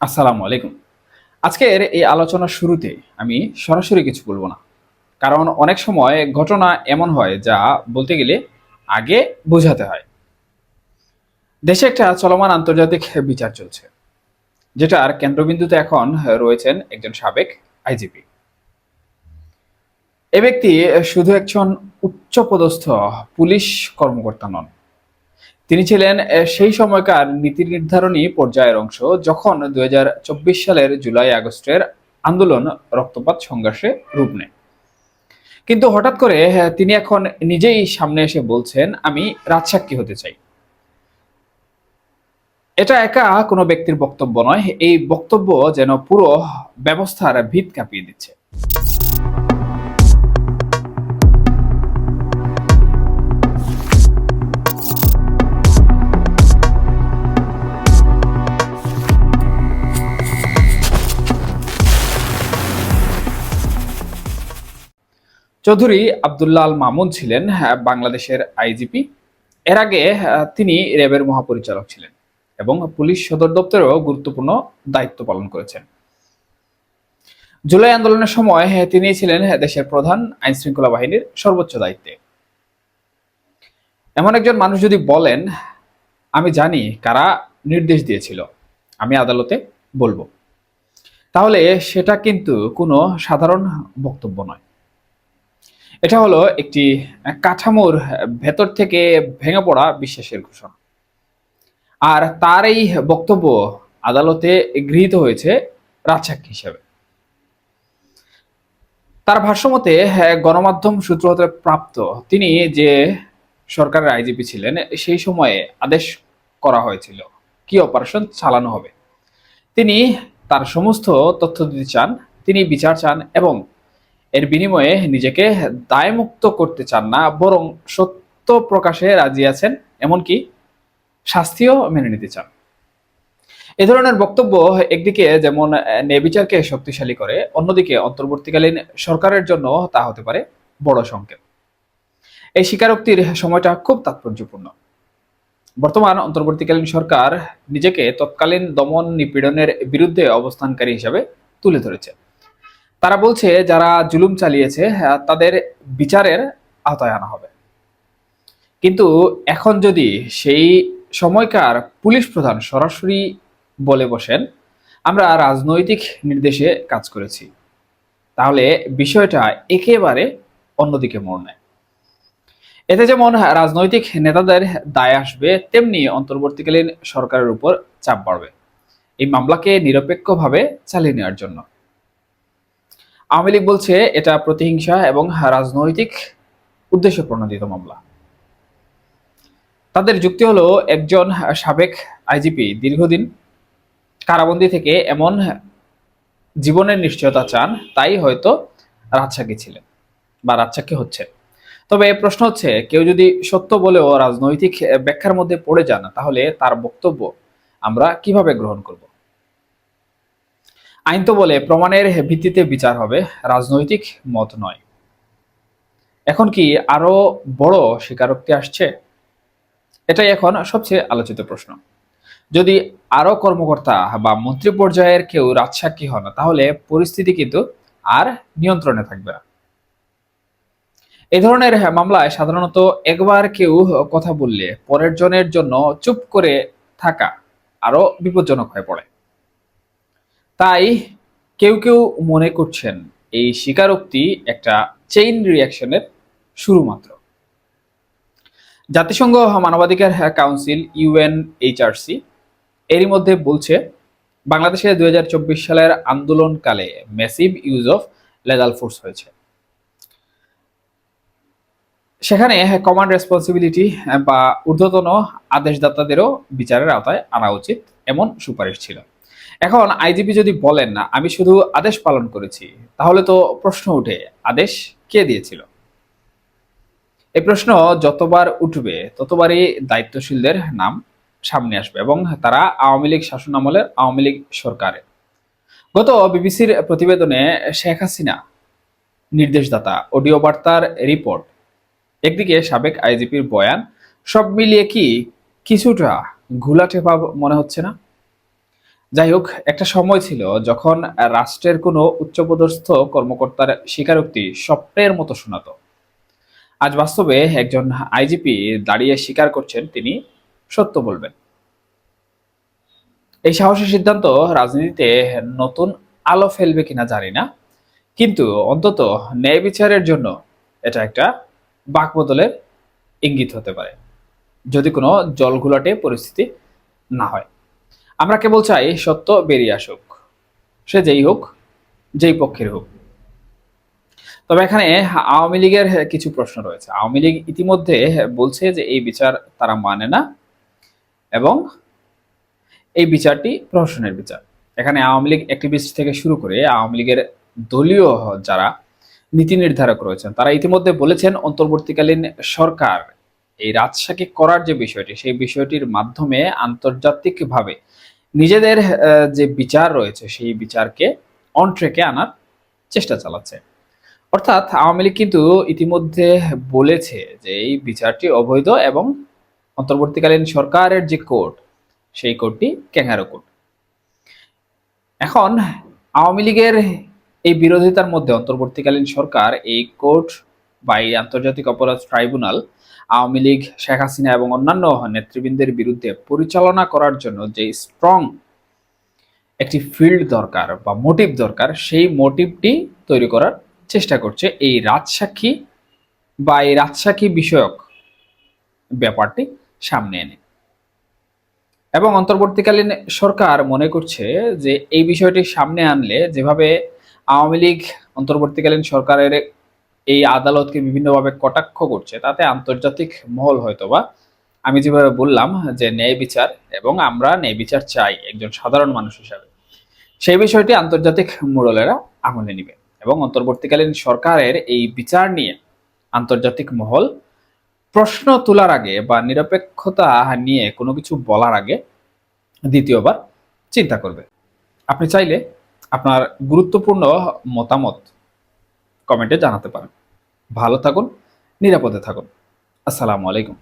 আসসালামু আলাইকুম। আজকের এই আলোচনার শুরুতে আমি সরাসরি কিছু বলব না। কারণ অনেক সময় ঘটনা এমন হয় যা বলতে গেলে আগে বোঝাতে হয়। দেশে একটা চলমান আন্তর্জাতিক বিচার চলছে, যেটার কেন্দ্রবিন্দুতে এখন রয়েছেন একজন সাবেক আইজিপি। এ ব্যক্তি শুধু একজন উচ্চপদস্থ পুলিশ কর্মকর্তা নন তিনি ছিলেন সেই সময়কার নীতি নির্ধারণী পর্যায়ের অংশ, যখন দুই হাজার চব্বিশ সালের জুলাই আগস্টের আন্দোলন রক্তপাত সংঘর্ষে রূপ নেয়। কিন্তু হঠাৎ করে তিনি এখন নিজেই সামনে এসে বলছেন, আমি রাজসাক্ষী হতে চাই। এটা একা কোনো ব্যক্তির বক্তব্য নয়, এই বক্তব্য যেন পুরো ব্যবস্থার ভিত কাঁপিয়ে দিচ্ছে। চৌধুরী আবদুল্লাহ আল মামুন ছিলেন বাংলাদেশের আইজিপি। এর আগে তিনি র্যাবের মহাপরিচালক ছিলেন এবং পুলিশ সদর দপ্তরেও গুরুত্বপূর্ণ দায়িত্ব পালন করেছেন। জুলাই আন্দোলনের সময় তিনি ছিলেন দেশের প্রধান আইন শৃঙ্খলা বাহিনীর সর্বোচ্চ দায়িত্বে। এমন একজন মানুষ যদি বলেন, আমি জানি কারা নির্দেশ দিয়েছিল, আমি আদালতে বলব। তাহলে সেটা কিন্তু কোনো সাধারণ বক্তব্য নয়। এটা হলো একটি কাঠামোর ভেতর থেকে ভেঙে পড়া বিশ্বাসের ঘোষণা। আর তার এই বক্তব্য আদালতে গৃহীত হয়েছে রাজসাক্ষী হিসেবে। তার ভাষ্যমতে হ্যাঁ, গণমাধ্যম সূত্র হতে প্রাপ্ত তিনি যে সরকারের আইজিপি ছিলেন সেই সময়ে আদেশ করা হয়েছিল কি অপারেশন চালানো হবে। তিনি তার সমস্ত তথ্য দিতে চান তিনি বিচার চান এবং এর বিনিময়ে নিজেকে দায়মুক্ত করতে চান না বরং সত্য প্রকাশে রাজি আছেন এমনকি শাস্তিও মেনে নিতে চান। এ ধরনের বক্তব্য একদিকে যেমন আহ, ন্যায় বিচারকে শক্তিশালী করে অন্যদিকে অন্তর্বর্তীকালীন সরকারের জন্য তা হতে পারে বড় সংকেত। এই স্বীকারোক্তির সময়টা খুব তাৎপর্যপূর্ণ। বর্তমান অন্তর্বর্তীকালীন সরকার নিজেকে তৎকালীন দমন নিপীড়নের বিরুদ্ধে অবস্থানকারী হিসাবে তুলে ধরেছে। তারা বলছে, যারা জুলুম চালিয়েছে তাদের বিচারের আওতায় আনা হবে। কিন্তু এখন যদি সেই সময়কার পুলিশ প্রধান সরাসরি বলে বসেন, আমরা রাজনৈতিক নির্দেশে কাজ করেছি, তাহলে বিষয়টা একেবারে অন্যদিকে মোড় নেয়। এতে যেমন রাজনৈতিক নেতাদের দায় আসবে, তেমনি অন্তর্বর্তীকালীন সরকারের উপর চাপ বাড়বে। এই মামলাকে নিরপেক্ষভাবে চালিয়ে নেওয়ার জন্য। আওয়ামী লীগ বলছে এটা প্রতিহিংসা এবং রাজনৈতিক উদ্দেশ্য প্রণোদিত মামলা। তাদের যুক্তি হলো, একজন সাবেক আইজিপি দীর্ঘদিন কারাবন্দি থেকে এমন জীবনের নিশ্চয়তা চান, তাই হয়তো রাজসাক্ষী ছিলেন বা রাজসাক্ষী হচ্ছে তবে প্রশ্ন হচ্ছে, কেউ যদি সত্য বলেও রাজনৈতিক ব্যাখ্যার মধ্যে পড়ে যান, তাহলে তার বক্তব্য আমরা কীভাবে গ্রহণ করব? আইন তো বলে, প্রমাণের ভিত্তিতে বিচার হবে, রাজনৈতিক মত নয়। এখন কি আরও বড় স্বীকারোক্তি আসছে? এটাই এখন সবচেয়ে আলোচিত প্রশ্ন। যদি আরও কর্মকর্তা বা মন্ত্রী পর্যায়ের কেউ রাজসাক্ষী হন, তাহলে পরিস্থিতি কিন্তু আর নিয়ন্ত্রণে থাকবে না। এই ধরনের মামলায় সাধারণত একবার কেউ কথা বললে পরের জনের জন্য চুপ করে থাকা আরও বিপজ্জনক হয়ে পড়ে। তাই কেউ কেউ মনে করছেন এই স্বীকারোক্তি একটা চেইন রিয়াকশনের শুরু মাত্র। জাতিসংঘ মানবাধিকার কাউন্সিল ইউএনএইচআরসি এরই মধ্যে বলছে, বাংলাদেশে দুই হাজার চব্বিশ সালের আন্দোলনকালে massive use of legal force হয়েছে। সেখানে কমান্ড রেসপন্সিবিলিটি বা ঊর্ধ্বতন আদেশদাতাদেরও বিচারের আওতায় আনা উচিত এমন সুপারিশ ছিল। এখন আইজিপি যদি বলেন না, আমি শুধু আদেশ পালন করেছি, তাহলে তো প্রশ্ন উঠে আদেশ কে দিয়েছিল? এই প্রশ্ন যতবার উঠবে, ততবারই দায়িত্বশীলদের নাম সামনে আসবে এবং তারা আওয়ামী লীগ শাসন আমলের আওয়ামী লীগ সরকারের। গত বিবিসির প্রতিবেদনে শেখ হাসিনা নির্দেশদাতা, অডিও বার্তার রিপোর্ট, একদিকে সাবেক আইজিপির বয়ান, সব মিলিয়ে কি কিছুটা ঘোলাটে ভাব মনে হচ্ছে না? যাই হোক একটা সময় ছিল যখন রাষ্ট্রের কোনো উচ্চপদস্থ কর্মকর্তার স্বীকারোক্তি স্বপ্নের মতো শোনাতো। আজ বাস্তবে একজন আইজিপি দাঁড়িয়ে স্বীকার করছেন তিনি সত্য বলবেন। এই সাহসী সিদ্ধান্ত রাজনীতিতে নতুন আলো ফেলবে কিনা জানি না, কিন্তু অন্তত ন্যায় বিচারের জন্য এটা একটা বাকবদলের ইঙ্গিত হতে পারে, যদি কোনো জলঘোলাটে পরিস্থিতি না হয়। আমরা কেবল চাই সত্য বেরিয়ে আসুক। সে যেই হোক, যেই পক্ষের হোক। তবে এখানে আওয়ামী লীগের কিছু প্রশ্ন রয়েছে। আওয়ামী লীগ ইতিমধ্যে বলছে যে এই বিচার তারা মানে না এবং এই বিচারটি প্রহসনের বিচার। এখানে আওয়ামী লীগ অ্যাক্টিভিস্ট থেকে শুরু করে আওয়ামী লীগের দলীয় যারা নীতি নির্ধারক রয়েছেন, তারা ইতিমধ্যে বলেছেন অন্তর্বর্তীকালীন সরকার এই রাজশাহী করার যে বিষয়টি, সেই বিষয়টির মাধ্যমে আন্তর্জাতিকভাবে নিজেদের যে বিচার রয়েছে সেই বিচারকে অন ট্রেকে আনার চেষ্টা চালাচ্ছে। অর্থাৎ আওয়ামী লীগ কিন্তু ইতিমধ্যে বলেছে যে এই বিচারটি অবৈধ এবং অন্তর্বর্তীকালীন সরকারের যে কোর্ট, সেই কোর্টটি ক্যাঙ্গারো কোর্ট। এখন আওয়ামী লীগের এই বিরোধিতার মধ্যে অন্তর্বর্তীকালীন সরকার এই কোর্ট বা এই আন্তর্জাতিক অপরাধ ট্রাইব্যুনাল আওয়ামী লীগ, শেখ হাসিনা এবং অন্যান্য নেতৃবৃন্দের বিরুদ্ধে পরিচালনা করার জন্য যে স্ট্রং একটি ফিল্ড দরকার বা মোটিভ দরকার, সেই মোটিভটি তৈরি করার চেষ্টা করছে এই রাজসাক্ষী বা এই রাজসাক্ষী বিষয়ক ব্যাপারটি সামনে এনে। এবং অন্তর্বর্তীকালীন সরকার মনে করছে যে এই বিষয়টি সামনে আনলে যেভাবে আওয়ামী লীগ অন্তর্বর্তীকালীন সরকারের এই আদালতকে বিভিন্নভাবে কটাক্ষ করছে, তাতে আন্তর্জাতিক মহল হয়তোবা, আমি যেভাবে বললাম যে ন্যায় বিচার এবং আমরা ন্যায় বিচার চাই একজন সাধারণ মানুষ হিসাবে। সেই বিষয়টি আন্তর্জাতিক মোড়লেরা আমলে নিবে এবং অন্তর্বর্তীকালীন সরকারের এই বিচার নিয়ে আন্তর্জাতিক মহল প্রশ্ন তোলার আগে বা নিরপেক্ষতা নিয়ে কোনো কিছু বলার আগে দ্বিতীয়বার চিন্তা করবে। আপনি চাইলে আপনার গুরুত্বপূর্ণ মতামত কমেন্টে জানাতে পারেন। ভালো থাকুন নিরাপদে থাকুন। আসসালামু আলাইকুম।